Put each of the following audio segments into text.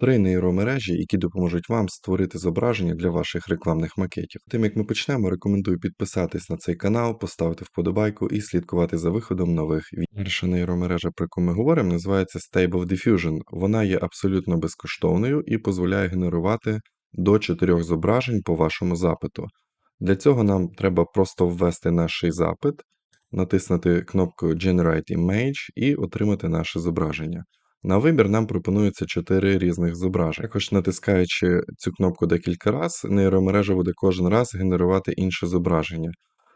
Три нейромережі, які допоможуть вам створити зображення для ваших рекламних макетів. Тим як ми почнемо, рекомендую підписатись на цей канал, поставити вподобайку і слідкувати за виходом нових відео. Перша нейромережа, про яку ми говоримо, називається Stable Diffusion. Вона є абсолютно безкоштовною і дозволяє генерувати до чотирьох зображень по вашому запиту. Для цього нам треба просто ввести наш запит, натиснути кнопку Generate Image і отримати наше зображення. На вибір нам пропонується 4 різних зображення. Також натискаючи цю кнопку декілька разів, нейромережа буде кожен раз генерувати інше зображення.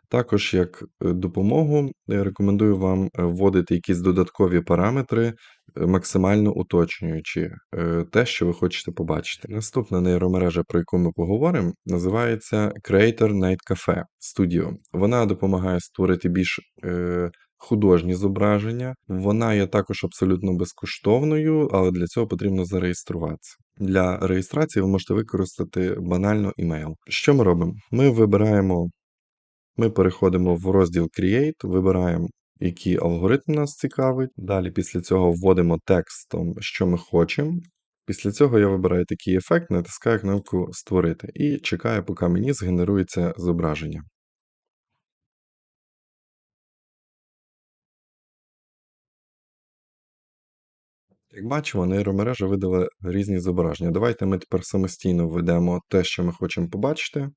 Також, як е, допомогу, рекомендую вам е, вводити якісь додаткові параметри, е, максимально уточнюючи е, те, що ви хочете побачити. Наступна нейромережа, про яку ми поговоримо, називається Creator Night Cafe Studio. Вона допомагає створити більш е, художні зображення. Вона є також абсолютно безкоштовною, але для цього потрібно зареєструватися. Для реєстрації ви можете використати банально імейл. Що ми робимо? Ми вибираємо, ми переходимо в розділ Create, вибираємо, який алгоритм нас цікавить. Далі після цього вводимо текстом, що ми хочемо. Після цього я вибираю такий ефект, натискаю кнопку Створити і чекаю, поки мені згенерується зображення. Як бачимо, нейромережа видала різні зображення. Давайте ми тепер самостійно введемо те, що ми хочемо побачити.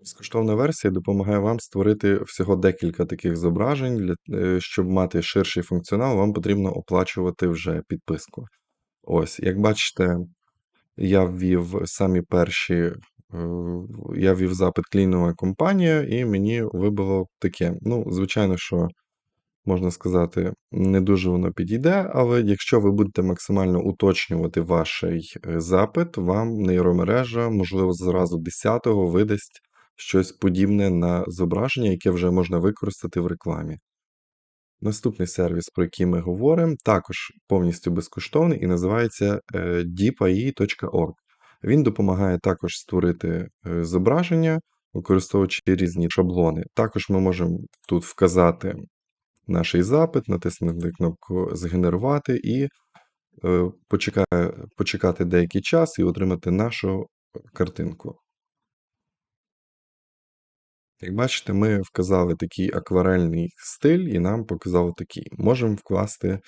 Безкоштовна версія допомагає вам створити всього декілька таких зображень. Е, щоб мати ширший функціонал, вам потрібно оплачувати вже підписку. Ось, як бачите, я ввів самі перші, я ввів запит клінова компанія, і мені вибило таке. Ну, звичайно, що можна сказати, не дуже воно підійде, але якщо ви будете максимально уточнювати ваш е, запит, вам нейромережа, можливо, зразу 10-го видасть щось подібне на зображення, яке вже можна використати в рекламі. Наступний сервіс, про який ми говоримо, також повністю безкоштовний і називається е, deepai.org. Він допомагає також створити е, зображення, використовуючи різні шаблони. Також ми можемо тут вказати наш запит, натиснути кнопку Згенерувати і е, почекати, деякий час і отримати нашу картинку. Як бачите, ми вказали такий акварельний стиль, і нам показало такий. Можемо вкласти,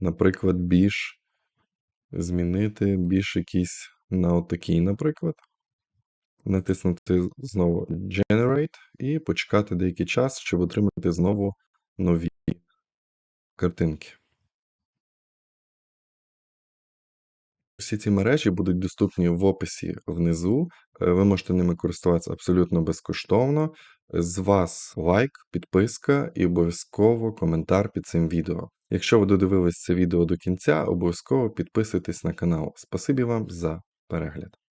наприклад, більш, змінити більш якийсь на отакий, наприклад. Натиснути знову Generate і почекати деякий час, щоб отримати знову нові картинки. Всі ці мережі будуть доступні в описі внизу. Е, ви можете ними користуватися абсолютно безкоштовно. З вас лайк, підписка і обов'язково коментар під цим відео. Якщо ви додивились це відео до кінця, обов'язково підписуйтесь на канал. Спасибі вам за перегляд.